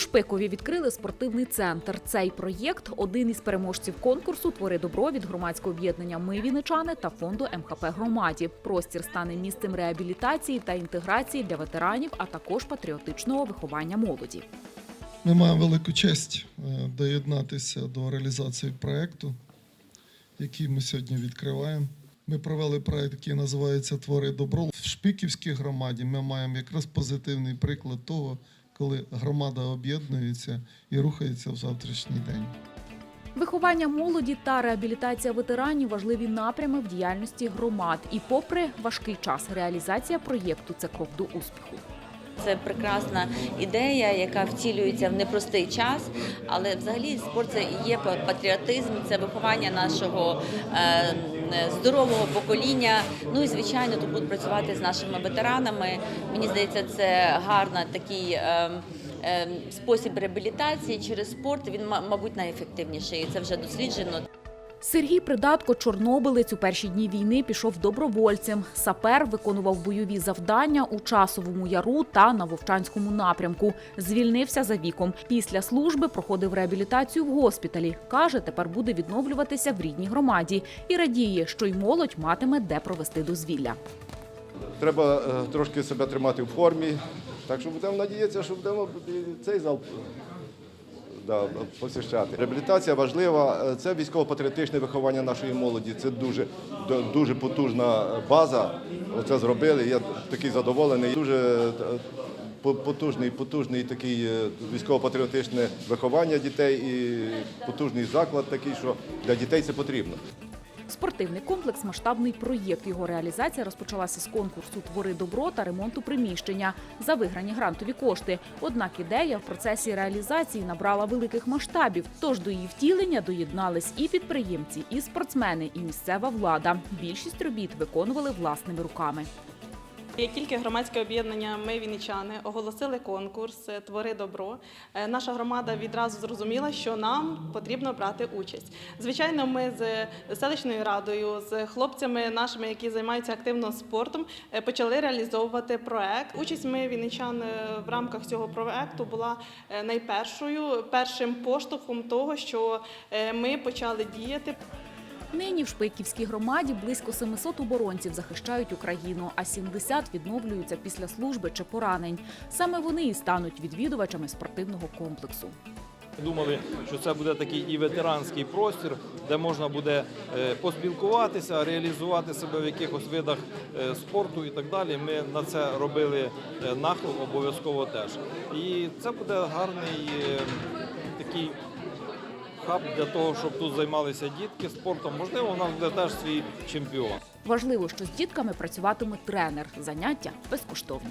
Шпикові відкрили спортивний центр. Цей проєкт один із переможців конкурсу Твори добро від громадського об'єднання Ми Вінничани та фонду МХП Громаді. Простір стане місцем реабілітації та інтеграції для ветеранів, а також патріотичного виховання молоді. Ми маємо велику честь е, доєднатися до реалізації проєкту, який ми сьогодні відкриваємо. Ми провели проєкт, який називається Твори добро. В Шпиківській громаді ми маємо якраз позитивний приклад того, коли громада об'єднується і рухається в завтрашній день. Виховання молоді та реабілітація ветеранів важливі напрями в діяльності громад. І, попри важкий час, реалізація проєкту це крок до успіху. Це прекрасна ідея, яка втілюється в непростий час. Але взагалі спорт це і є патріотизм, це виховання нашого е, здорового покоління. Ну і звичайно, тут будуть працювати з нашими ветеранами. Мені здається, це гарна такий. Е, е, Спосіб реабілітації через спорт він, ма- мабуть, найефективніший. Це вже досліджено. Сергій Придатко, чорнобилець у перші дні війни пішов добровольцем. Сапер виконував бойові завдання у часовому яру та на вовчанському напрямку. Звільнився за віком. Після служби проходив реабілітацію в госпіталі. каже, тепер буде відновлюватися в рідній громаді і радіє, що й молодь матиме де провести дозвілля. Треба е, трошки себе тримати в формі. Так що будемо надіятися, що будемо цей зал да, посвящати. Реабілітація важлива. Е, Це військово-патріотичне виховання нашої молоді. Це дуже, дуже потужна база. Оце зробили. Я такий задоволений. Дуже е, потужний, потужний такий е, військово-патріотичне виховання дітей і потужний заклад такий, що для дітей це потрібно. Спортивний комплекс масштабний проєкт. Його реалізація розпочалася з конкурсу Твори добро та ремонту приміщення за виграні грантові кошти. Однак ідея в процесі реалізації набрала великих масштабів. Тож до її втілення доєднались і підприємці, і спортсмени, і місцева влада. Більшість робіт виконували власними руками. Як тільки громадське об'єднання Ми Вінничани оголосили конкурс Твори добро, е, наша громада відразу зрозуміла, що нам потрібно брати участь. Звичайно, ми з селищною радою, з хлопцями нашими, які займаються активно спортом, е, почали реалізовувати проект. Участь ми Вінничан е, в рамках цього проекту була найпершою першим поштовхом того, що ми почали діяти. Нині в Шпиківській громаді близько 700 оборонців захищають Україну, а 70 відновлюються після служби чи поранень. Саме вони і стануть відвідувачами спортивного комплексу. Думали, що це буде такий і ветеранський простір, де можна буде е, поспілкуватися, реалізувати себе в якихось видах е, спорту і так далі. Ми на це робили е, нахил обов'язково теж. І це буде гарний такий хаб для того, щоб тут займалися дітки спортом. Можливо, у нас буде теж свій чемпіон. Важливо, що з дітками працюватиме тренер. Заняття безкоштовні.